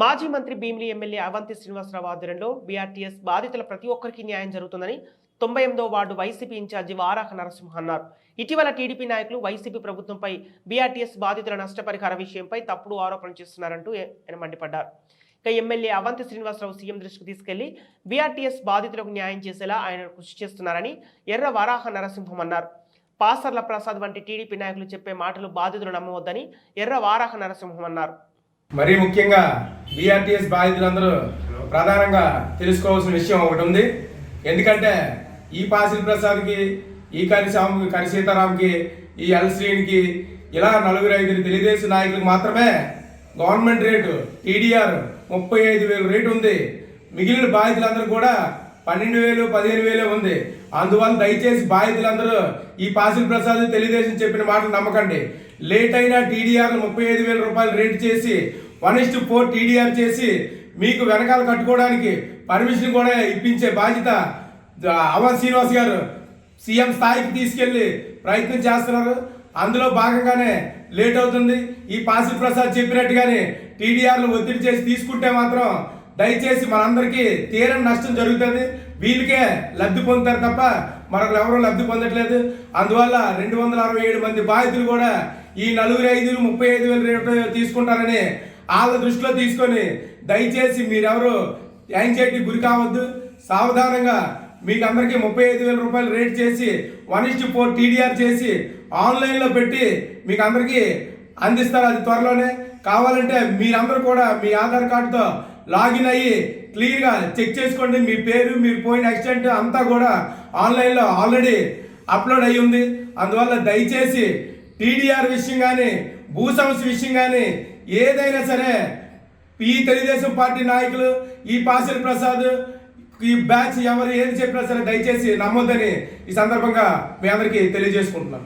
మాజీ మంత్రి భీమిలి ఎమ్మెల్యే అవంతి శ్రీనివాసరావు ఆధ్వర్యంలో బీఆర్టీఎస్ బాధితుల ప్రతి ఒక్కరికి న్యాయం జరుగుతుందని తొంభై ఎనిమిదో ward YCP incharge Varaha Narasimha అన్నారు. ఇటీవల టీడీపీ నాయకులు వైసీపీ ప్రభుత్వంపై బీఆర్టీఎస్ బాధితుల నష్టపరిహార విషయంపై తప్పుడు ఆరోపణలు చేస్తున్నారంటూ ఆయన మండిపడ్డారు. ఇక ఎమ్మెల్యే అవంతి శ్రీనివాసరావు సీఎం దృష్టికి తీసుకెళ్ళి బీఆర్టీఎస్ బాధితులకు న్యాయం చేసేలా ఆయన కృషి చేస్తున్నారని ఎర్ర వరాహ నరసింహం అన్నారు. పాసర్ల ప్రసాద్ వంటి టీడీపీ నాయకులు చెప్పే మాటలు బాధితులు నమ్మవద్దని ఎర్ర వారాహ నరసింహం అన్నారు. మరీ ముఖ్యంగా బీఆర్టీఎస్ బాధితులందరూ ప్రధానంగా తెలుసుకోవాల్సిన విషయం ఒకటి ఉంది. ఎందుకంటే ఈ పాసిల్ ప్రసాద్కి ఈ కరిశ్యామ్కి కరి సీతారాంకి ఈ ఎల్శ్రీనికి ఇలా నలుగురు ఐదుగురు తెలుగుదేశం నాయకులకు మాత్రమే గవర్నమెంట్ రేటు టీడీఆర్ ముప్పై ఐదు వేలు రేటు ఉంది. మిగిలిన బాధితులందరూ కూడా పన్నెండు వేలు పదిహేను వేలే ఉంది. అందువల్ల దయచేసి బాధితులందరూ ఈ పాసిల్ ప్రసాద్ తెలుగుదేశం చెప్పిన మాటలు నమ్మకండి. లేట్ అయినా టీడీఆర్ ముప్పై ఐదు వేల రూపాయలు రేట్ చేసి one is to four TDR చేసి మీకు వెనకాల కట్టుకోవడానికి పర్మిషన్ కూడా ఇప్పించే బాధ్యత అవన్ శ్రీనివాస్ గారు సీఎం స్థాయికి తీసుకెళ్ళి ప్రయత్నం చేస్తున్నారు. అందులో భాగంగానే లేట్ అవుతుంది. ఈ పాసిల్ ప్రసాద్ చెప్పినట్టుగానే టీడీఆర్లు ఒత్తిడి చేసి తీసుకుంటే మాత్రం దయచేసి మనందరికీ తీరని నష్టం జరుగుతుంది. వీళ్ళకే లబ్ధి పొందుతారు తప్ప మరొకరు ఎవరూ లబ్ధి పొందట్లేదు. అందువల్ల రెండు వందల అరవై ఏడు మంది బాధితులు కూడా ఈ నలుగురు ఐదు ముప్పై ఐదు వేల రూపాయలు తీసుకుంటారని వాళ్ళ దృష్టిలో తీసుకొని దయచేసి మీరెవరు యాంగ్జైటీ గురి కావద్దు. సావధానంగా మీకు అందరికీ ముప్పై ఐదు వేల రూపాయలు రేట్ చేసి వన్ ఇస్ ఫోర్ టీడీఆర్ చేసి ఆన్లైన్లో పెట్టి మీకు అందరికీ అందిస్తారు అది త్వరలోనే. కావాలంటే మీరందరూ కూడా మీ ఆధార్ కార్డుతో లాగిన్ అయ్యి క్లియర్గా చెక్ చేసుకోండి. మీ పేరు మీరు పోయిన యాక్సిడెంట్ అంతా కూడా ఆన్లైన్లో ఆల్రెడీ అప్లోడ్ అయ్యి ఉంది. అందువల్ల దయచేసి టీడీఆర్ విషయం కానీ భూ సమస్య విషయం కానీ ఏదైనా సరే ఈ తెలుగుదేశం పార్టీ నాయకులు ఈ పాసిల్ ప్రసాద్ ఈ బ్యాచ్ ఎవరు ఏది చెప్పినా సరే దయచేసి నమ్మొద్దని ఈ సందర్భంగా మీ అందరికీ తెలియజేసుకుంటున్నాను.